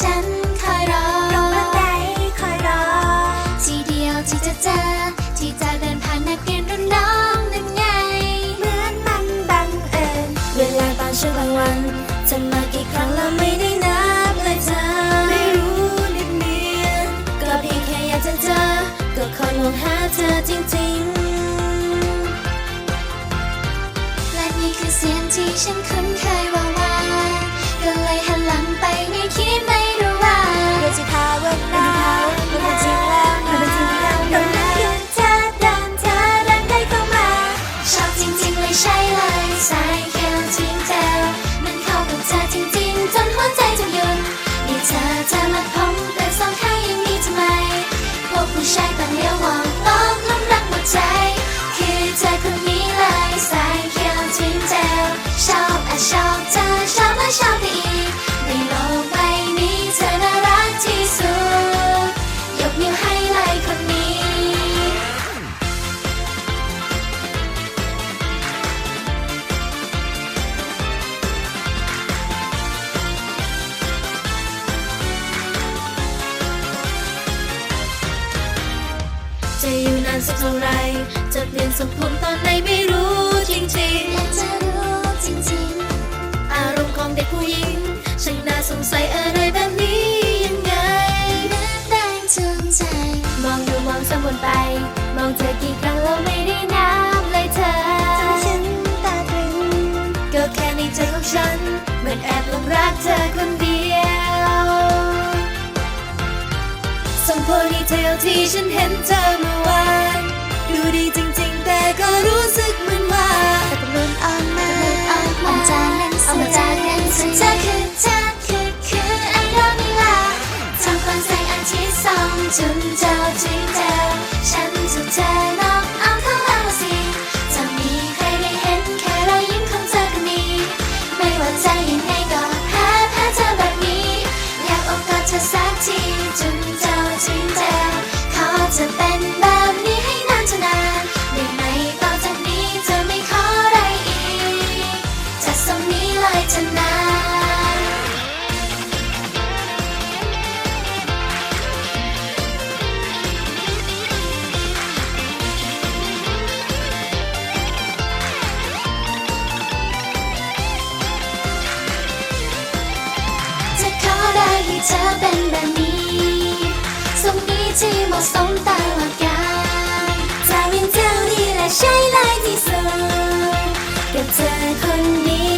ฉันคอยรอตรงบันไดคอยรอ ทีเดียวที่จะเจอ ที่จะเดินผ่านนักเรียนรุ่นน้องนั่นไง เหมือนมันบังเอิญ เวลาตอนช่วงกลางวันจะมากี่ครั้งแล้วไม่ได้นับเลยเธอ ไม่รู้นิดเนียนก็เพียงแค่อยากจะเจอ ก็คอยมองหาเธอจริงและนี่คือเสียงที่ฉันคุ้นเคยว่าานสักเท่าไหรจะเปลี่ยนทรงผมตอนไหนไม่รู้จริงอยากจะรู้จริงๆ อารมณ์ของเด็กผู้หญิงช่างน่าสงสัยอะไรแบบนี้ยังไงๆน้ำแดงจูงใจ มองดูมองซ้ำวนไป มองเธอกี่ครั้งแล้วไม่ได้นับเลยเธอทำฉันตาตรึงก็แค่ในใจของฉันเหมือนแอบหลงรักเธอคนเดียวส่งโพนีเทลที่ฉันเห็นเธอเมื่อวาน ดูดีจริง ๆ แต่ก็รู้สึกเหมือนว่าแต่ก็ลุ้นออกมาออกมาจากหนังสือจากหนังสือเธอคือเธอคือคือไอดอลนี่ล่ะทำความแสงอาทิตย์ส่องจนเจ้าจึงเจ เธอเป็นแบบนี้ทรงนี้ที่เหมาะสมตลอดกาลจะวินเจ้านี่แหละใช่เลยที่สุดกับเธอคนนี้